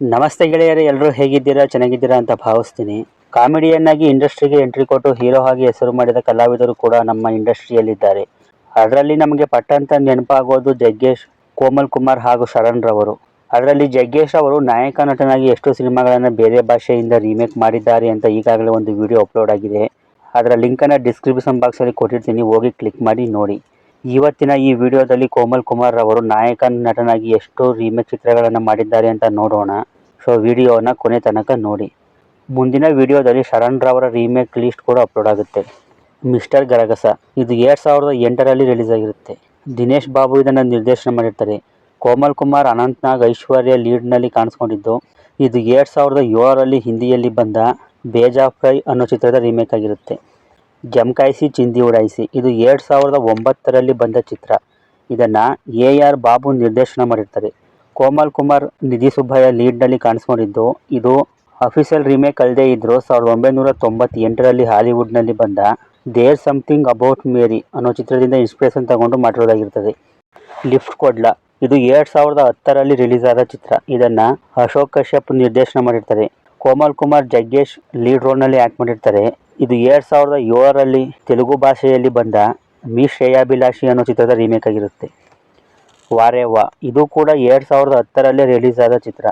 ನಮಸ್ತೆ ಗೆಳೆಯರೇ ಎಲ್ಲರೂ ಹೇಗಿದ್ದೀರಾ, ಚೆನ್ನಾಗಿದ್ದೀರಾ ಅಂತ ಭಾವಿಸ್ತೀನಿ. ಕಾಮಿಡಿಯನ್ನಾಗಿ ಇಂಡಸ್ಟ್ರಿಗೆ ಎಂಟ್ರಿ ಕೊಟ್ಟು ಹೀರೋ ಆಗಿ ಹೆಸರು ಮಾಡಿದ ಕಲಾವಿದರು ಕೂಡ ನಮ್ಮ ಇಂಡಸ್ಟ್ರಿಯಲ್ಲಿದ್ದಾರೆ. ಅದರಲ್ಲಿ ನಮಗೆ ಪಟ್ಟಂತ ನೆನಪಾಗೋದು ಜಗ್ಗೇಶ್, ಕೋಮಲ್ ಕುಮಾರ್ ಹಾಗೂ ಶರಣ್ ರವರು. ಅದರಲ್ಲಿ ಜಗ್ಗೇಶ್ ಅವರು ನಾಯಕ ನಟನಾಗಿ ಎಷ್ಟು ಸಿನಿಮಾಗಳನ್ನು ಬೇರೆ ಭಾಷೆಯಿಂದ ರೀಮೇಕ್ ಮಾಡಿದ್ದಾರೆ ಅಂತ ಈಗಾಗಲೇ ಒಂದು ವಿಡಿಯೋ ಅಪ್ಲೋಡ್ ಆಗಿದೆ. ಅದರ ಲಿಂಕನ್ನು ಡಿಸ್ಕ್ರಿಪ್ಷನ್ ಬಾಕ್ಸಲ್ಲಿ ಕೊಟ್ಟಿರ್ತೀನಿ, ಹೋಗಿ ಕ್ಲಿಕ್ ಮಾಡಿ ನೋಡಿ. ಇವತ್ತಿನ ಈ ವಿಡಿಯೋದಲ್ಲಿ ಕೋಮಲ್ ಕುಮಾರ್ ಅವರು ನಾಯಕ ನಟನಾಗಿ ಎಷ್ಟು ರೀಮೇಕ್ ಚಿತ್ರಗಳನ್ನು ಮಾಡಿದ್ದಾರೆ ಅಂತ ನೋಡೋಣ. ಸೊ ವಿಡಿಯೋನ ಕೊನೆ ತನಕ ನೋಡಿ. ಮುಂದಿನ ವಿಡಿಯೋದಲ್ಲಿ ಶರಣ್ ರವರ ರೀಮೇಕ್ ಲಿಸ್ಟ್ ಕೂಡ ಅಪ್ಲೋಡ್ ಆಗುತ್ತೆ. ಮಿಸ್ಟರ್ ಗರಗಸ, ಇದು ಎರಡು ಸಾವಿರದ ಎಂಟರಲ್ಲಿ ರಿಲೀಸ್ ಆಗಿರುತ್ತೆ. ದಿನೇಶ್ ಬಾಬು ಇದನ್ನು ನಿರ್ದೇಶನ ಮಾಡಿರ್ತಾರೆ. ಕೋಮಲ್ ಕುಮಾರ್ ಅನಂತ್ನಾಗ್ ಐಶ್ವರ್ಯ ಲೀಡ್ನಲ್ಲಿ ಕಾಣಿಸ್ಕೊಂಡಿದ್ದು, ಇದು ಎರಡು ಸಾವಿರದ ಏಳರಲ್ಲಿ ಹಿಂದಿಯಲ್ಲಿ ಬಂದ ಬೇಜಾ ಫ್ರೈ ಅನ್ನೋ ಚಿತ್ರದ ರೀಮೇಕ್ ಆಗಿರುತ್ತೆ. ಜಮ್ಕಾಯಿಸಿ ಚಿಂದಿ ಉಡಾಯಿಸಿ ಇದು ಎರಡು ಸಾವಿರದ ಒಂಬತ್ತರಲ್ಲಿ ಬಂದ ಚಿತ್ರ. ಇದನ್ನು ಎ ಆರ್ ಬಾಬು ನಿರ್ದೇಶನ ಮಾಡಿರ್ತಾರೆ. ಕೋಮಲ್ ಕುಮಾರ್, ನಿಧಿ ಸುಬ್ಬಯ್ಯ ಲೀಡ್ನಲ್ಲಿ ಕಾಣಿಸ್ಕೊಂಡಿದ್ದು, ಇದು ಅಫಿಷಿಯಲ್ ರೀಮೇಕ್ ಅಲ್ಲದೆ ಇದ್ದರೂ ಸಾವಿರದ ಒಂಬೈನೂರ ತೊಂಬತ್ತೆಂಟರಲ್ಲಿ ಹಾಲಿವುಡ್ನಲ್ಲಿ ಬಂದ ದೇರ್ ಸಮಥಿಂಗ್ ಅಬೌಟ್ ಮೇರಿ ಅನ್ನೋ ಚಿತ್ರದಿಂದ ಇನ್ಸ್ಪಿರೇಷನ್ ತಗೊಂಡು ಮಾಡಿರೋದಾಗಿರ್ತದೆ. ಲಿಫ್ಟ್ ಕೊಡ್ಲ. ಇದು ಎರಡು ಸಾವಿರದ ಹತ್ತರಲ್ಲಿ ರಿಲೀಸ್ ಆದ ಚಿತ್ರ. ಇದನ್ನು ಅಶೋಕ್ ಕಶ್ಯಪ್ ನಿರ್ದೇಶನ ಮಾಡಿರ್ತಾರೆ. ಕೋಮಲ್ ಕುಮಾರ್ ಜಗ್ಗೇಶ್ ಲೀಡ್ ರೋಲ್ನಲ್ಲಿ ಆ್ಯಕ್ಟ್ ಮಾಡಿರ್ತಾರೆ. ಇದು ಎರಡು ಸಾವಿರದ ಏಳರಲ್ಲಿ ತೆಲುಗು ಭಾಷೆಯಲ್ಲಿ ಬಂದ ಮೀ ಶ್ರೇಯಾಭಿಲಾಷಿ ಅನ್ನೋ ಚಿತ್ರದ ರೀಮೇಕ್ ಆಗಿರುತ್ತೆ. ವಾರೇ ವಾ. ಇದು ಕೂಡ ಎರಡು ಸಾವಿರದ ಹತ್ತರಲ್ಲೇ ರಿಲೀಸ್ ಆದ ಚಿತ್ರ.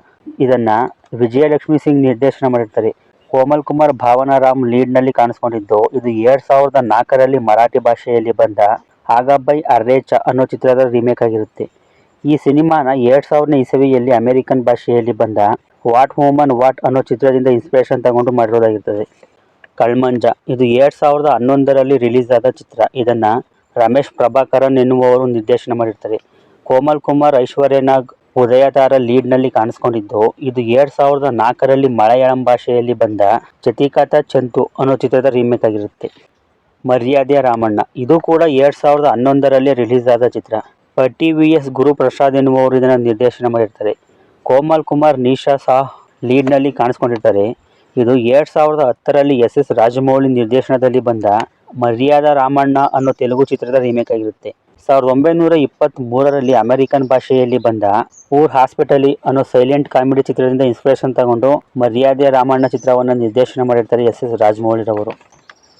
ಇದನ್ನು ವಿಜಯಲಕ್ಷ್ಮಿ ಸಿಂಗ್ ನಿರ್ದೇಶನ ಮಾಡಿರ್ತಾರೆ. ಕೋಮಲ್ ಕುಮಾರ್ ಭಾವನಾ ರಾಮ್ ಲೀಡ್ನಲ್ಲಿ ಕಾಣಿಸ್ಕೊಂಡಿದ್ದು, ಇದು ಎರಡು ಸಾವಿರದ ನಾಲ್ಕರಲ್ಲಿ ಮರಾಠಿ ಭಾಷೆಯಲ್ಲಿ ಬಂದ ಆಗಬೈ ಅರ್ರೇಚ ಅನ್ನೋ ಚಿತ್ರದ ರೀಮೇಕ್ ಆಗಿರುತ್ತೆ. ಈ ಸಿನಿಮಾನ ಎರಡು ಸಾವಿರನೇ ಇಸವಿಯಲ್ಲಿ ಅಮೆರಿಕನ್ ಭಾಷೆಯಲ್ಲಿ ಬಂದ ವಾಟ್ ವುಮನ್ ವಾಟ್ ಅನ್ನೋ ಚಿತ್ರದಿಂದ ಇನ್ಸ್ಪಿರೇಷನ್ ತಗೊಂಡು ಮಾಡಿರೋದಾಗಿರ್ತದೆ. ಕಳ್ಮಂಜ, ಇದು ಎರಡು ಸಾವಿರದ ಹನ್ನೊಂದರಲ್ಲಿ ರಿಲೀಸ್ ಆದ ಚಿತ್ರ. ಇದನ್ನು ರಮೇಶ್ ಪ್ರಭಾಕರನ್ ಎನ್ನುವವರು ನಿರ್ದೇಶನ ಮಾಡಿರ್ತಾರೆ. ಕೋಮಲ್ ಕುಮಾರ್, ಐಶ್ವರ್ಯ ನಾಗ್ ಉದಯತಾರ ಲೀಡ್ನಲ್ಲಿ ಕಾಣಿಸ್ಕೊಂಡಿದ್ದು, ಇದು ಎರಡು ಸಾವಿರದ ನಾಲ್ಕರಲ್ಲಿ ಮಲಯಾಳಂ ಭಾಷೆಯಲ್ಲಿ ಬಂದ ಚತಿಕಾತ ಚಂತು ಅನ್ನೋ ಚಿತ್ರದ ರೀಮೇಕ್ ಆಗಿರುತ್ತೆ. ಮರ್ಯಾದೆ ರಾಮಣ್ಣ, ಇದು ಕೂಡ ಎರಡು ಸಾವಿರದ ಹನ್ನೊಂದರಲ್ಲಿ ರಿಲೀಸ್ ಆದ ಚಿತ್ರ. ಟಿ ವಿ ಎಸ್ ಗುರುಪ್ರಸಾದ್ ಎನ್ನುವರು ಇದನ್ನು ನಿರ್ದೇಶನ ಮಾಡಿರ್ತಾರೆ. ಕೋಮಲ್ ಕುಮಾರ್ ನಿಶಾ ಸಾಹ್ ಲೀಡ್ನಲ್ಲಿ ಕಾಣಿಸ್ಕೊಂಡಿರ್ತಾರೆ ಇದು ಎರಡು ಸಾವಿರದ ಹತ್ತರಲ್ಲಿ ಎಸ್ ಎಸ್ ರಾಜಮೌಳಿ ನಿರ್ದೇಶನದಲ್ಲಿ ಬಂದ ಮರ್ಯಾದ ರಾಮಣ್ಣ ಅನ್ನೋ ತೆಲುಗು ಚಿತ್ರದ ರೀಮೇಕ್ ಆಗಿರುತ್ತೆ. ಸಾವಿರದ ಒಂಬೈನೂರ ಇಪ್ಪತ್ತ್ಮೂರರಲ್ಲಿ ಅಮೆರಿಕನ್ ಭಾಷೆಯಲ್ಲಿ ಬಂದ ಊರ್ ಹಾಸ್ಪಿಟಲಿ ಅನ್ನೋ ಸೈಲೆಂಟ್ ಕಾಮಿಡಿ ಚಿತ್ರದಿಂದ ಇನ್ಸ್ಪಿರೇಷನ್ ತಗೊಂಡು ಮರ್ಯಾದೆ ರಾಮಣ್ಣ ಚಿತ್ರವನ್ನು ನಿರ್ದೇಶನ ಮಾಡಿರ್ತಾರೆ ಎಸ್ ಎಸ್ ರಾಜಮೌಳಿರವರು.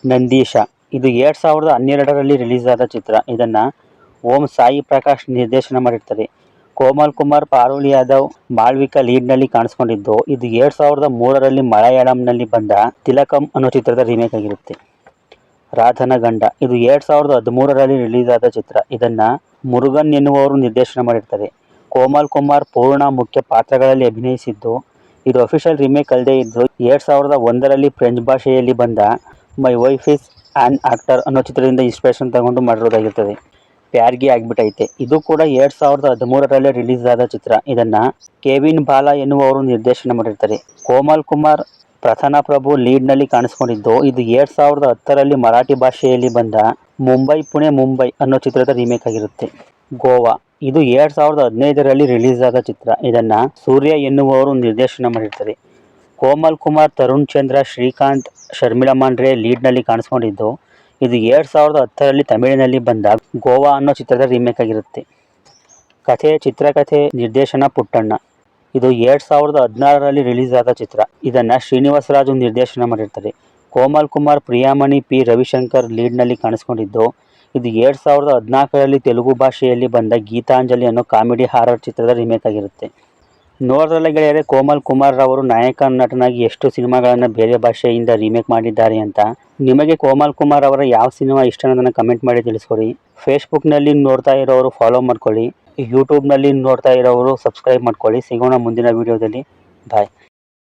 ನಂದೀಶ, ಇದು ಎರಡು ಸಾವಿರದ ಹನ್ನೆರಡರಲ್ಲಿ ರಿಲೀಸ್ ಆದ ಚಿತ್ರ. ಇದನ್ನು ಓಂ ಸಾಯಿ ಪ್ರಕಾಶ್ ನಿರ್ದೇಶನ ಮಾಡಿರ್ತಾರೆ. ಕೋಮಲ್ ಕುಮಾರ್ ಪಾರುಲ್ ಯಾದವ್ ಮಾಳ್ವಿಕಾ ಲೀಡ್ನಲ್ಲಿ ಕಾಣಿಸ್ಕೊಂಡಿದ್ದು, ಇದು ಎರಡು ಸಾವಿರದ ಮೂರರಲ್ಲಿ ಮಲಯಾಳಂನಲ್ಲಿ ಬಂದ ತಿಲಕಂ ಅನ್ನೋ ಚಿತ್ರದ ರೀಮೇಕ್ ಆಗಿರುತ್ತೆ. ರಾಧನ ಗಂಡ, ಇದು ಎರಡು ಸಾವಿರದ ಹದಿಮೂರರಲ್ಲಿ ರಿಲೀಸ್ ಆದ ಚಿತ್ರ. ಇದನ್ನು ಮುರುಗನ್ ಎನ್ನುವವರು ನಿರ್ದೇಶನ ಮಾಡಿರ್ತಾರೆ. ಕೋಮಲ್ ಕುಮಾರ್ ಪೂರ್ಣ ಮುಖ್ಯ ಪಾತ್ರಗಳಲ್ಲಿ ಅಭಿನಯಿಸಿದ್ದು, ಇದು ಅಫಿಷಿಯಲ್ ರೀಮೇಕ್ ಅಲ್ಲದೆ ಇದ್ದು, ಎರಡು ಸಾವಿರದ ಒಂದರಲ್ಲಿ ಫ್ರೆಂಚ್ ಭಾಷೆಯಲ್ಲಿ ಬಂದ my wife is an actor ಅನ್ನೋ ಚಿತ್ರದಿಂದ ಇನ್ಸ್ಪಿರೇಷನ್ ತಗೊಂಡು ಮಾಡಿರೋದಾಗಿರ್ತದೆ. ಪ್ಯಾರ್ಗಿ ಆಗಿಬಿಟ್ಟೈತೆ. ಇದು ಕೂಡ ಎರಡ್ ಸಾವಿರದ ಹದಿಮೂರರಲ್ಲೇ ರಿಲೀಸ್ ಆದ ಚಿತ್ರ. ಇದನ್ನ ಕೆವಿನ್ ಬಾಲ ಎನ್ನುವವರು ನಿರ್ದೇಶನ ಮಾಡಿರ್ತಾರೆ. ಕೋಮಲ್ ಕುಮಾರ್ ಪ್ರಸನ್ನ ಪ್ರಭು ಲೀಡ್ನಲ್ಲಿ ಕಾಣಿಸ್ಕೊಂಡಿದ್ದು, ಇದು ಎರಡ್ ಸಾವಿರದ ಹತ್ತರಲ್ಲಿ ಮರಾಠಿ ಭಾಷೆಯಲ್ಲಿ ಬಂದ ಮುಂಬೈ ಪುಣೆ ಮುಂಬೈ ಅನ್ನೋ ಚಿತ್ರದ ರೀಮೇಕ್ ಆಗಿರುತ್ತೆ. ಗೋವಾ, ಇದು ಎರಡ್ ಸಾವಿರದ ಹದಿನೈದರಲ್ಲಿ ರಿಲೀಸ್ ಆದ ಚಿತ್ರ. ಇದನ್ನ ಸೂರ್ಯ ಎನ್ನುವವರು ನಿರ್ದೇಶನ ಮಾಡಿರ್ತಾರೆ. ಕೋಮಲ್ ಕುಮಾರ್, ತರುಣ್ ಚಂದ್ರ, ಶ್ರೀಕಾಂತ್, ಶರ್ಮಿಳಾ ಮಾಂಡ್ರೆ ಲೀಡ್ನಲ್ಲಿ ಕಾಣಿಸ್ಕೊಂಡಿದ್ದು ಇದು ಎರಡು ಸಾವಿರದ ಹತ್ತರಲ್ಲಿ ತಮಿಳಿನಲ್ಲಿ ಬಂದ ಗೋವಾ ಅನ್ನೋ ಚಿತ್ರದ ರೀಮೇಕ್ ಆಗಿರುತ್ತೆ. ಕಥೆ, ಚಿತ್ರಕಥೆ, ನಿರ್ದೇಶನ, ಪುಟ್ಟಣ್ಣ. ಇದು ಎರಡು ಸಾವಿರದ ಹದಿನಾರರಲ್ಲಿ ರಿಲೀಸ್ ಆದ ಚಿತ್ರ. ಇದನ್ನು ಶ್ರೀನಿವಾಸ ರಾಜು ನಿರ್ದೇಶನ ಮಾಡಿರ್ತಾರೆ. ಕೋಮಲ್ ಕುಮಾರ್, ಪ್ರಿಯಾಮಣಿ ಪಿ. ರವಿಶಂಕರ್ ಲೀಡ್ನಲ್ಲಿ ಕಾಣಿಸ್ಕೊಂಡಿದ್ದು, ಇದು ಎರಡು ಸಾವಿರದ ಹದಿನಾಲ್ಕರಲ್ಲಿ ತೆಲುಗು ಭಾಷೆಯಲ್ಲಿ ಬಂದ ಗೀತಾಂಜಲಿ ಅನ್ನೋ ಕಾಮಿಡಿ ಹಾರರ್ ಚಿತ್ರದ ರಿಮೇಕ್ ಆಗಿರುತ್ತೆ. ನೋಡಿದ್ರಲ್ಲ ಗೆಳೆಯರೆ, ಕೋಮಲ್ ಕುಮಾರ್ ರವರು ನಾಯಕ ನಟನಾಗಿ ಎಷ್ಟು ಸಿನಿಮಾಗಳನ್ನು ಬೇರೆ ಭಾಷೆಯಿಂದ ರೀಮೇಕ್ ಮಾಡಿದ್ದಾರೆ ಅಂತ. ನಿಮಗೆ ಕೋಮಲ್ ಕುಮಾರ್ ಅವರ ಯಾವ ಸಿನಿಮಾ ಇಷ್ಟ ಅನ್ನೋದನ್ನು ಕಮೆಂಟ್ ಮಾಡಿ ತಿಳಿಸ್ಕೊಡಿ. ಫೇಸ್ಬುಕ್ನಲ್ಲಿ ನೋಡ್ತಾ ಇರೋರು ಫಾಲೋ ಮಾಡ್ಕೊಳ್ಳಿ. ಯೂಟ್ಯೂಬ್ನಲ್ಲಿ ನೋಡ್ತಾ ಇರೋರು ಸಬ್ಸ್ಕ್ರೈಬ್ ಮಾಡ್ಕೊಳ್ಳಿ. ಸಿಗೋಣ ಮುಂದಿನ ವೀಡಿಯೋದಲ್ಲಿ ಬಾಯ್